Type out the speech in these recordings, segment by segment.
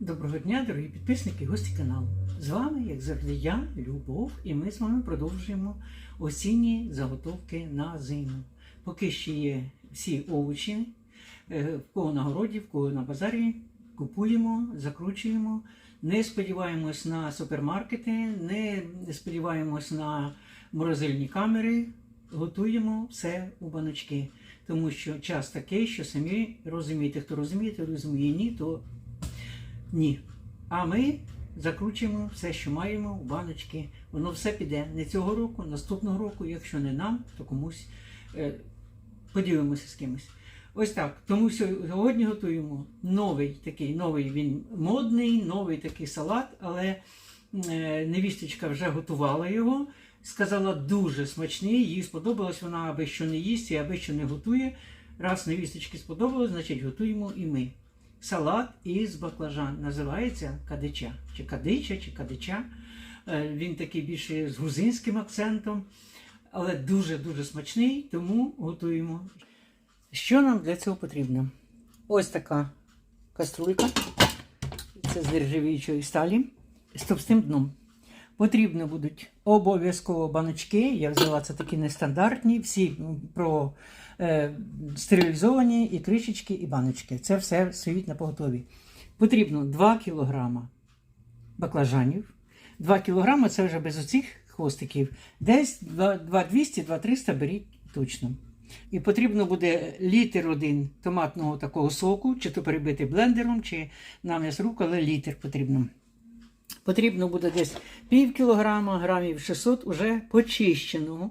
Доброго дня, дорогі підписники, гості каналу. З вами, як завжди, я, Любов, і ми з вами продовжуємо осінні заготовки на зиму. Поки ще є всі овочі, е, в кого на городі, в кого на базарі, купуємо, закручуємо. Не сподіваємось на супермаркети, не сподіваємось на морозильні камери. Готуємо все у баночки. Тому що час такий, що самі розумієте, хто розуміє, хто розуміє ні, то ні. А ми закручуємо все, що маємо в баночки. Воно все піде не цього року, наступного року, якщо не нам, то комусь е, поділимося з кимось. Ось так. Тому сьогодні готуємо новий такий, новий він модний, новий такий салат, але е, невісточка вже готувала його. Сказала дуже смачний, їй сподобалось вона аби що не їсть і аби що не готує. Раз невісточки сподобалось, значить готуємо і ми. Салат із баклажан називається кадича. Чи кадича, чи кадича. Е, Він такий більше з грузинським акцентом, але дуже-дуже смачний, тому готуємо. Що нам для цього потрібно? Ось така каструлька. Це з нержавіючої сталі з товстим дном. Потрібно будуть обов'язково баночки. Я взяла це такі нестандартні, всі про е, стерилізовані і кришечки, і баночки. Це все стоїть на поготові. Потрібно 2 кг баклажанів. 2 кг це вже без оцих хвостиків. Десь 2-200-2-300 беріть точно. І потрібно буде літр один томатного такого соку, чи то перебити блендером, чи нам'яс рук, але літр потрібно. Потрібно буде десь пів кілограма, грамів 600 уже почищеного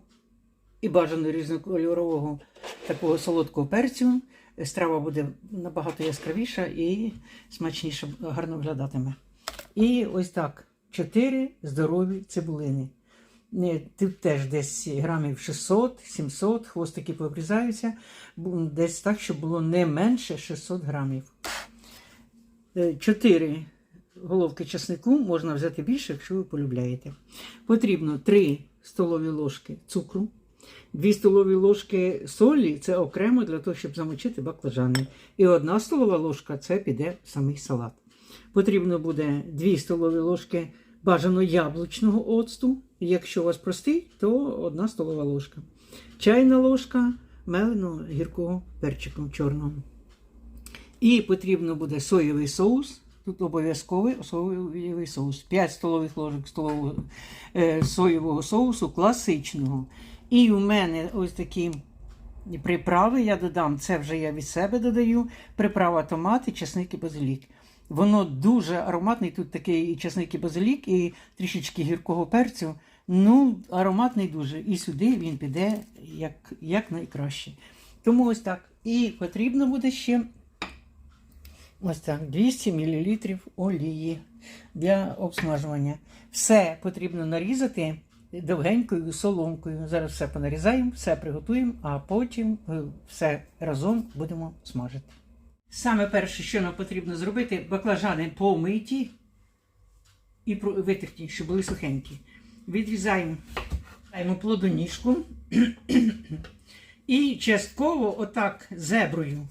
і бажано різнокольорового такого солодкого перцю. Страва буде набагато яскравіша і смачніше гарно виглядатиме. І ось так: 4 здорові цибулини. Тут теж десь грамів 600-700, хвостики пообрізаються, десь так, щоб було не менше 600 грамів. 4 головки часнику можна взяти більше, якщо ви полюбляєте. Потрібно 3 столові ложки цукру, 2 столові ложки солі це окремо для того, щоб замочити баклажани. І 1 столова ложка це піде в самий салат. Потрібно буде 2 столові ложки бажано яблучного оцту. Якщо у вас простий, то 1 столова ложка. Чайна ложка меленого гіркого перчику чорного. І потрібно буде соєвий соус. Тут обов'язковий соєвий соус. 5 столових ложок столового е, соєвого соусу класичного. І у мене ось такі приправи я додам. Це вже я від себе додаю. Приправа томати, чесник і базилік. Воно дуже ароматний. Тут такий і чесник і базилік, і трішечки гіркого перцю. Ну, ароматний дуже. І сюди він піде як, як найкраще. Тому ось так. І потрібно буде ще. Ось так, 200 мл олії для обсмажування. Все потрібно нарізати довгенькою соломкою. Зараз все понарізаємо, все приготуємо, а потім все разом будемо смажити. Саме перше, що нам потрібно зробити, баклажани помиті і витерті, щоб були сухенькі. Відрізаємо плодоніжку і частково отак зеброю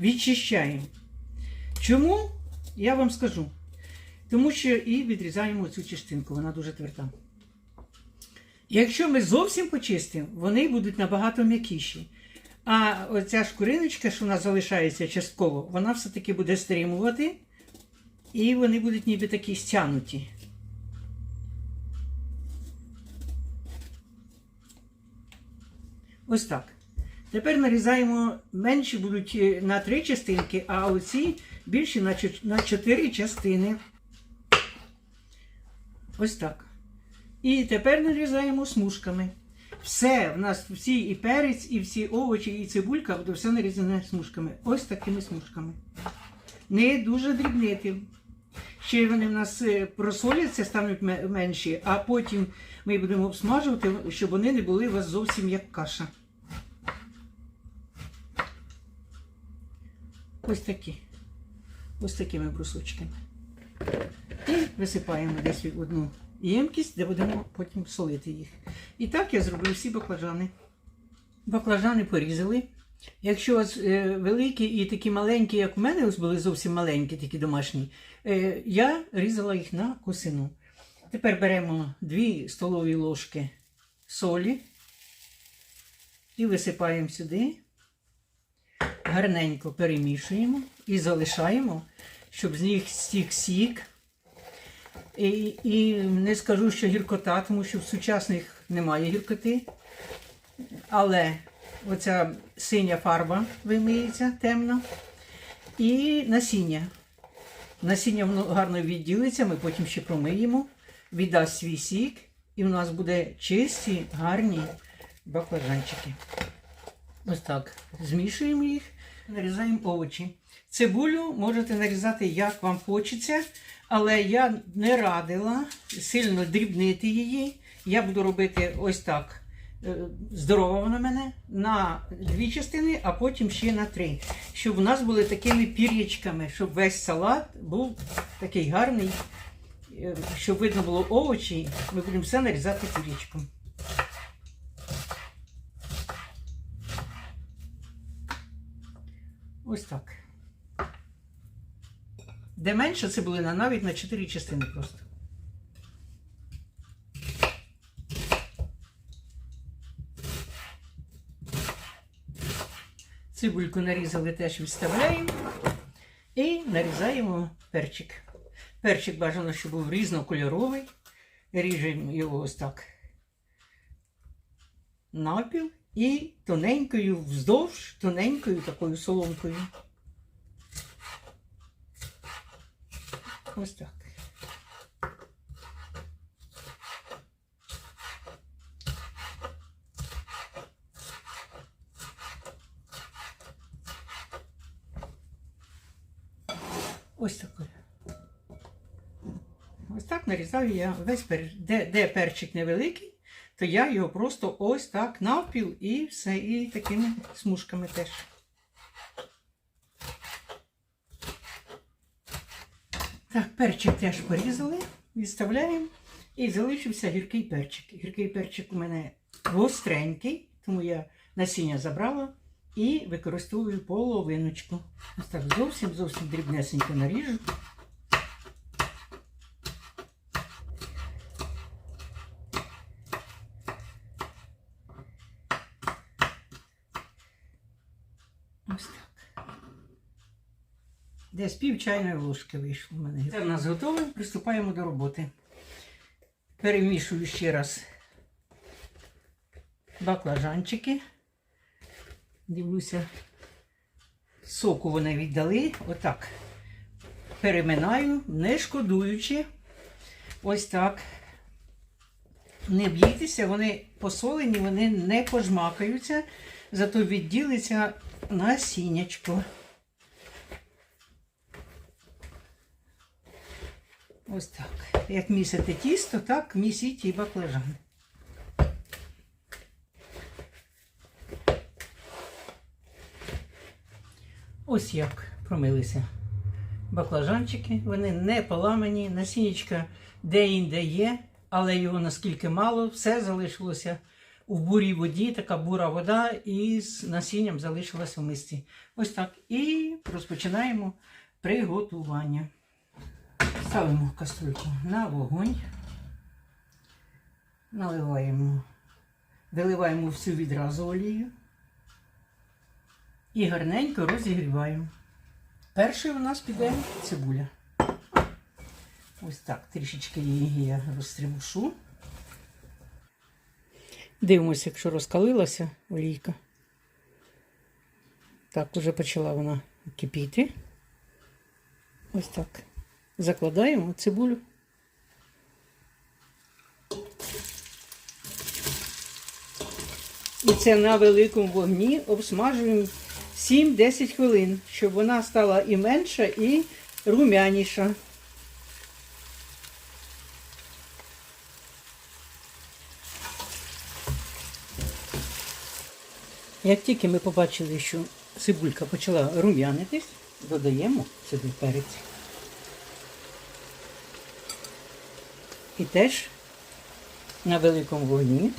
відчищаємо. Чому? Я вам скажу. Тому що і відрізаємо цю частинку, вона дуже тверда. Якщо ми зовсім почистимо, вони будуть набагато м'якіші. А оця шкуриночка, що у нас залишається частково, вона все-таки буде стримувати, і вони будуть ніби такі стянуті. Ось так. Тепер нарізаємо менші будуть е, на три частинки, а оці більші на чотири частини. Ось так. І тепер нарізаємо смужками. Все, в нас всі і перець, і всі овочі, і цибулька, буде все нарізане смужками. Ось такими смужками. Не дуже дрібнити. Ще вони в нас е, просоляться, стануть менші, а потім ми будемо обсмажувати, щоб вони не були у вас зовсім як каша. Ось такі. Ось такими брусочками. І висипаємо десь в одну ємкість, де будемо потім солити їх. І так я зроблю всі баклажани. Баклажани порізали. Якщо у вас е, великі і такі маленькі, як у мене, ось були зовсім маленькі, такі домашні, е, я різала їх на косину. Тепер беремо 2 столові ложки солі і висипаємо сюди, гарненько перемішуємо і залишаємо, щоб з них стік сік. І, і не скажу, що гіркота, тому що в сучасних немає гіркоти. Але оця синя фарба вимиється темно. І насіння. Насіння воно гарно відділиться, ми потім ще промиємо, віддасть свій сік, і в нас буде чисті, гарні баклажанчики. Ось так. Змішуємо їх, нарізаємо овочі. Цибулю можете нарізати як вам хочеться, але я не радила сильно дрібнити її. Я буду робити ось так. Е, Здорова вона мене на дві частини, а потім ще на три. Щоб у нас були такими пір'ячками, щоб весь салат був такий гарний, е, щоб видно було овочі. Ми будемо все нарізати пір'ячком. Ось так. Де менше цибулина, навіть на 4 частини просто. Цибульку нарізали, теж відставляємо. І нарізаємо перчик. Перчик бажано, щоб був різнокольоровий. Ріжемо його ось так напів і тоненькою вздовж, тоненькою такою соломкою. Ось так. Ось такою. Ось так нарізаю я весь перчик. Де, де перчик невеликий, то я його просто ось так навпіл і все, і такими смужками теж. Так, перчик теж порізали, відставляємо. І залишився гіркий перчик. Гіркий перчик у мене гостренький, тому я насіння забрала і використовую половиночку. Ось так зовсім зовсім дрібнесенько наріжу. Ось так. Десь пів чайної ложки вийшло в мене. Це в нас готове. Приступаємо до роботи. Перемішую ще раз баклажанчики. Дивлюся, соку вони віддали. Отак. Переминаю, не шкодуючи. Ось так. Не б'йтеся, вони посолені, вони не пожмакаються, зато відділиться насіннячко. Ось так. Як місите тісто, так місіть і баклажани. Ось як промилися баклажанчики. Вони не поламані, насіннячка де-інде є, але його наскільки мало, все залишилося у бурій воді, така бура вода, і з насінням залишилося в мисці. Ось так. І розпочинаємо приготування. Ставимо каструльку на вогонь, наливаємо, виливаємо всю відразу олію і гарненько розігріваємо. Перший у нас піде цибуля. Ось так, трішечки її я розтрімушу. Дивимося, якщо розкалилася олійка. Так, вже почала вона кипіти. Ось так. Закладаємо цибулю. І це на великому вогні обсмажуємо 7-10 хвилин, щоб вона стала і менша, і румяніша. Як тільки ми побачили, що цибулька почала рум'янитись, додаємо сюди перець. І теж на великому вогні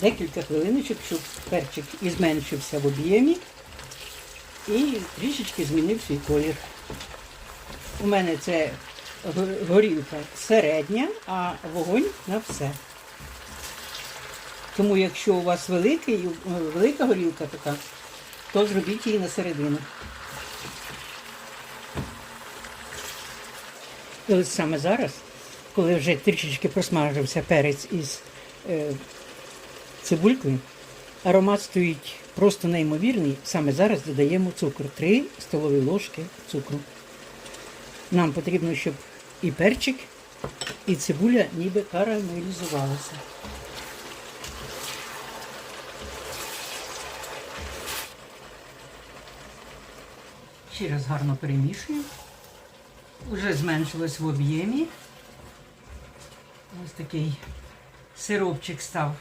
декілька хвилиночок, щоб перчик і зменшився в об'ємі і трішечки змінив свій колір. У мене це горілка середня, а вогонь на все. Тому якщо у вас великий, велика горілка така, то зробіть її на середину. І ось саме зараз, коли вже трішечки просмажився перець із е, цибулькою, аромат стоїть просто неймовірний. Саме зараз додаємо цукор. 3 столові ложки цукру. Нам потрібно, щоб і перчик, і цибуля ніби карамелізувалися. Ще раз гарно перемішую. Уже зменшилось в об'ємі. Ось такий сиропчик став.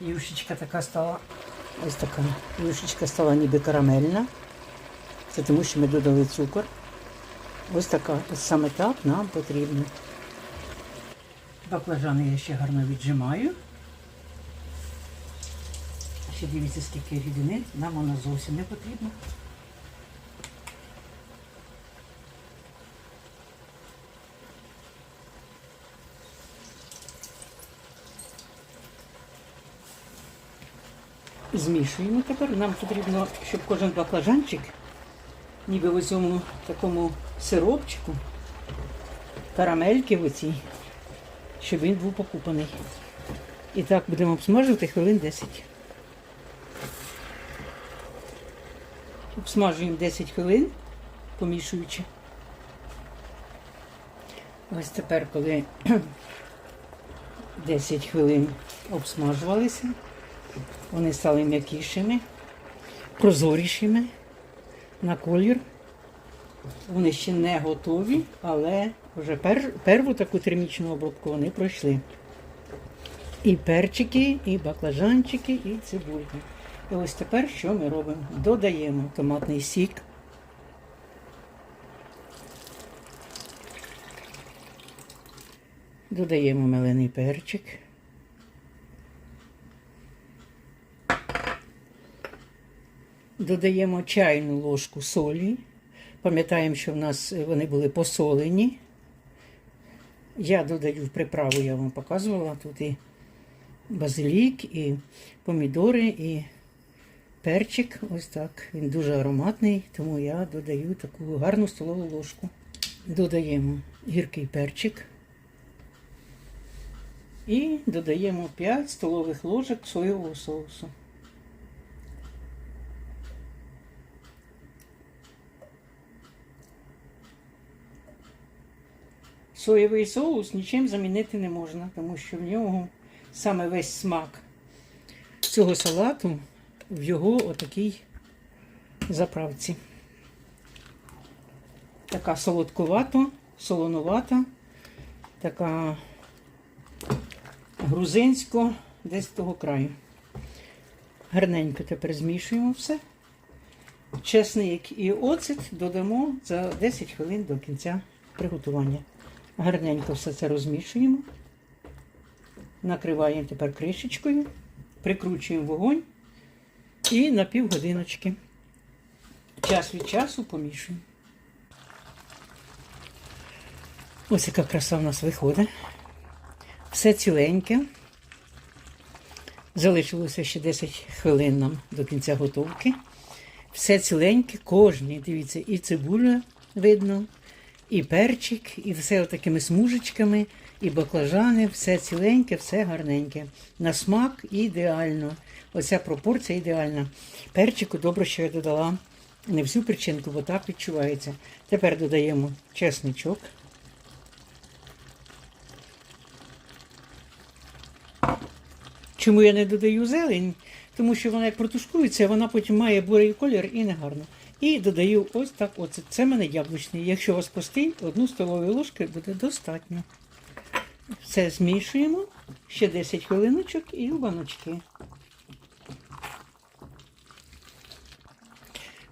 Юшечка така стала. Ось така юшечка стала ніби карамельна. Це тому, що ми додали цукор. Ось така, ось саме так нам потрібно. Баклажани я ще гарно віджимаю. Ще дивіться, скільки рідини, нам воно зовсім не потрібно. Змішуємо тепер. Нам потрібно, щоб кожен баклажанчик, ніби в цьому такому сиропчику, карамельки в оцій, щоб він був покупаний. І так будемо обсмажувати хвилин 10. Обсмажуємо 10 хвилин, помішуючи. Ось тепер, коли 10 хвилин обсмажувалися, вони стали м'якішими, прозорішими на колір. Вони ще не готові, але вже пер, перву таку термічну обробку вони пройшли. І перчики, і баклажанчики, і цибульки. І ось тепер що ми робимо? Додаємо томатний сік. Додаємо мелений перчик. Додаємо чайну ложку солі. Пам'ятаємо, що в нас вони були посолені. Я додаю в приправу, я вам показувала. Тут і базилік, і помідори, і перчик. Ось так. Він дуже ароматний, тому я додаю таку гарну столову ложку. Додаємо гіркий перчик. І додаємо 5 столових ложок соєвого соусу. Соєвий соус нічим замінити не можна, тому що в нього саме весь смак цього салату в його отакій заправці. Така солодкувата, солонувата, така грузинсько десь того краю. Гарненько тепер змішуємо все. Чесник і оцет додамо за 10 хвилин до кінця приготування. Гарненько все це розмішуємо. Накриваємо тепер кришечкою, прикручуємо вогонь і на півгодиночки. Час від часу помішуємо. Ось яка краса в нас виходить. Все ціленьке. Залишилося ще 10 хвилин нам до кінця готовки. Все ціленьке, кожні, дивіться, і цибуля видно, і перчик, і все такими смужечками, і баклажани, все ціленьке, все гарненьке. На смак ідеально. Оця пропорція ідеальна. Перчику добре, що я додала не всю причинку, бо так відчувається. Тепер додаємо чесничок. Чому я не додаю зелень? Тому що вона як протушкується, вона потім має бурий колір і негарно. І додаю ось так оцет. Це мене яблучний. Якщо у вас пустий, одну столову ложку буде достатньо. Все змішуємо. Ще 10 хвилиночок і в баночки.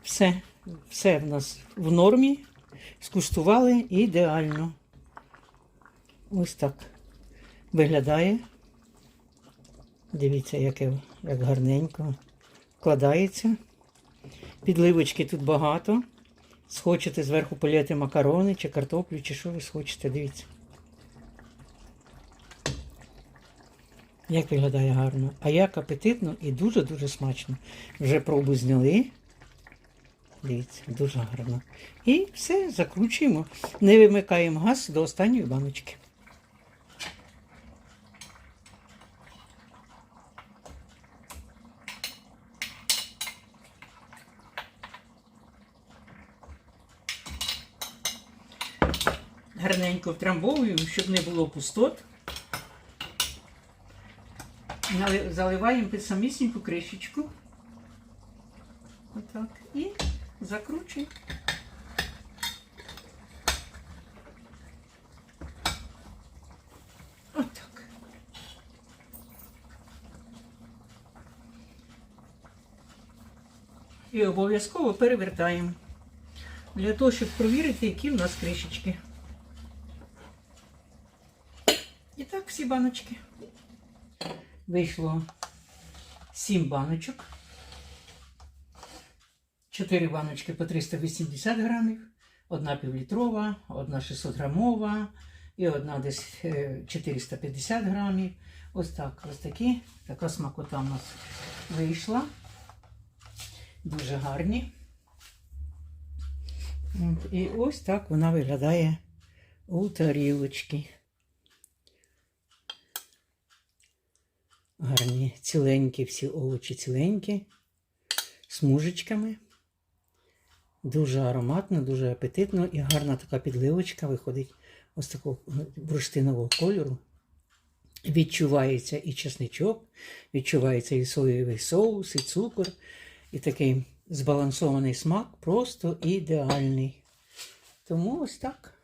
Все, все в нас в нормі. Скуштували ідеально. Ось так виглядає. Дивіться, яке, як гарненько вкладається. Підливочки тут багато. Схочете зверху політи макарони чи картоплю, чи що ви схочете, дивіться. Як виглядає гарно. А як апетитно і дуже-дуже смачно. Вже пробу зняли. Дивіться, дуже гарно. І все, закручуємо. Не вимикаємо газ до останньої баночки. Гарненько втрамбовуємо, щоб не було пустот. Заливаємо під самісіньку кришечку. Отак. І закручуємо. Отак. І обов'язково перевертаємо. Для того, щоб провірити, які в нас кришечки. І так всі баночки. Вийшло 7 баночок. 4 баночки по 380 грамів, одна півлітрова, одна 600 грамова і одна десь е, 450 грамів. Ось так, ось такі. Така смакота у нас вийшла. Дуже гарні. І ось так вона виглядає у тарілочці. Гарні, ціленькі, всі овочі ціленькі, смужечками. Дуже ароматно, дуже апетитно і гарна така підливочка виходить ось такого бурштинового кольору. Відчувається і чесничок, відчувається і соєвий соус, і цукор, і такий збалансований смак, просто ідеальний. Тому ось так.